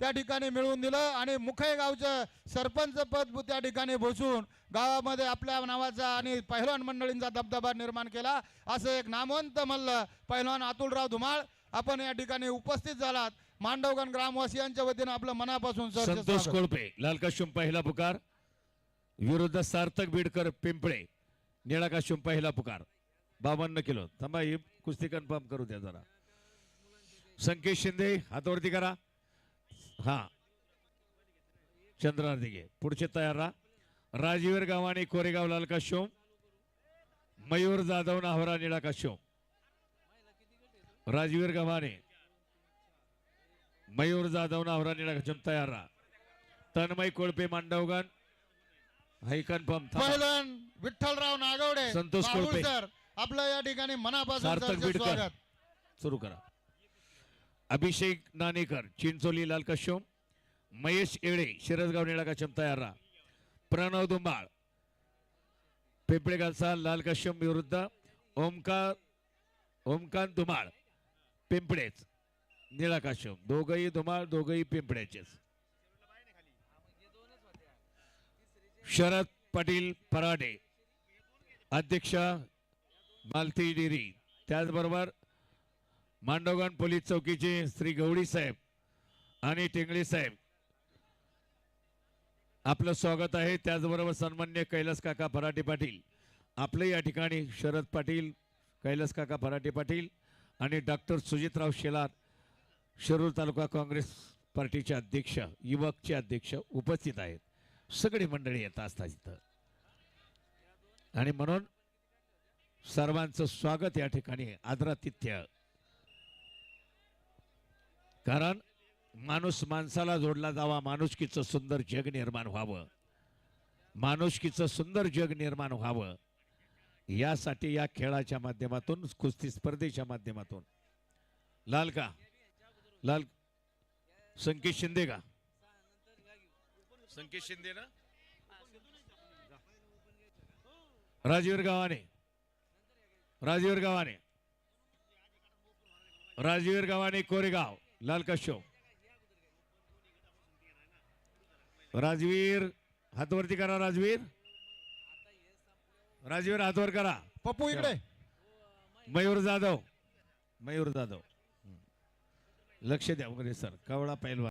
त्या ठिकाणी मिळवून दिलं आणि मुखे गावचं सरपंच पद त्या ठिकाणी बसून गावामध्ये आपल्या नावाचा आणि पहिलवान मंडळींचा दबदबा निर्माण केला. असं एक नामवंत मल्ल पहिलवान अतुलराव धुमाळ आपण या ठिकाणी उपस्थित झालात. मांडवगण ग्रामवासियांच्या वतीनं आपलं मनापासून संतोष. कोळपे लाल काश्यम पहिला पुकार विरुद्ध सार्थक बीडकर पिंपळे निळा काश्यम पहिला पुकार. बावन्न किलो. थांबा ही कुस्ती कन्फर्म करू द्या जरा. संकेत शिंदे हातवरती करा. हा चंद्रार दिघे पुढचे तयार राहा राजीवर गावाने कोरेगाव लाल काश्यम मयूर जाधव नाहरा निळा काश्यम राजवीर गावाने मयूर जाधव नावरा निळा काश्यम तयार राहा तन्मय कोळपे मांडवगण हाय कन्फर्म पहिलवान विठ्ठलराव नागवडे संतोष कोळपे. सर आपलं या ठिकाणी मनापासून. स्वागत सुरू करा अभिषेक नाणेकर चिंचोली लाल कश्यम महेश येळे शिरसगाव निळा कश्यम तयार राहा प्रणव दुंबाळ पिंपळेगावचा लाल कश्यम विरुद्ध ओमकार ओमकांत धुमाळ पिंपळेच निळा कश्यम दोघही धुमाळ दोघही पिंपळेचेच. शरद पाटील पराडे अध्यक्ष मालती डेरी त्याचबरोबर मांडवगण पोलीस चौकीचे श्री गवडी साहेब आणि टेंगळे साहेब. आपलं स्वागत आहे. त्याचबरोबर सन्मान्य कैलास काका फराटे पाटील. आपलं या ठिकाणी शरद पाटील कैलास काका फराटे पाटील आणि डॉक्टर सुजितराव शेलार शिरूर तालुका काँग्रेस पार्टीचे अध्यक्ष युवकचे अध्यक्ष उपस्थित आहेत. सगळी मंडळी येत असतात इथं. आणि म्हणून सर्वांचं स्वागत या ठिकाणी आदरातिथ्य कारण माणूस माणसाला जोडला जावा माणुसकीचं सुंदर जग निर्माण व्हावं. माणुसकीचं सुंदर जग निर्माण व्हावं. यासाठी या खेळाच्या माध्यमातून कुस्ती स्पर्धेच्या माध्यमातून. लाल का? लाल संकेत शिंदे का? संकेत शिंदे ना? राजवीर गावाने. राजवीर गावाने. राजवीर गावाने कोरेगाव. लाल काश्यप. राजवीर हातवरती करा राजवीर. राजवीर हातवर करा. पप्पू इकडे. मयूर जाधव. मयूर जाधव. लक्ष द्या वगैरे सर. कवळा पैलवान.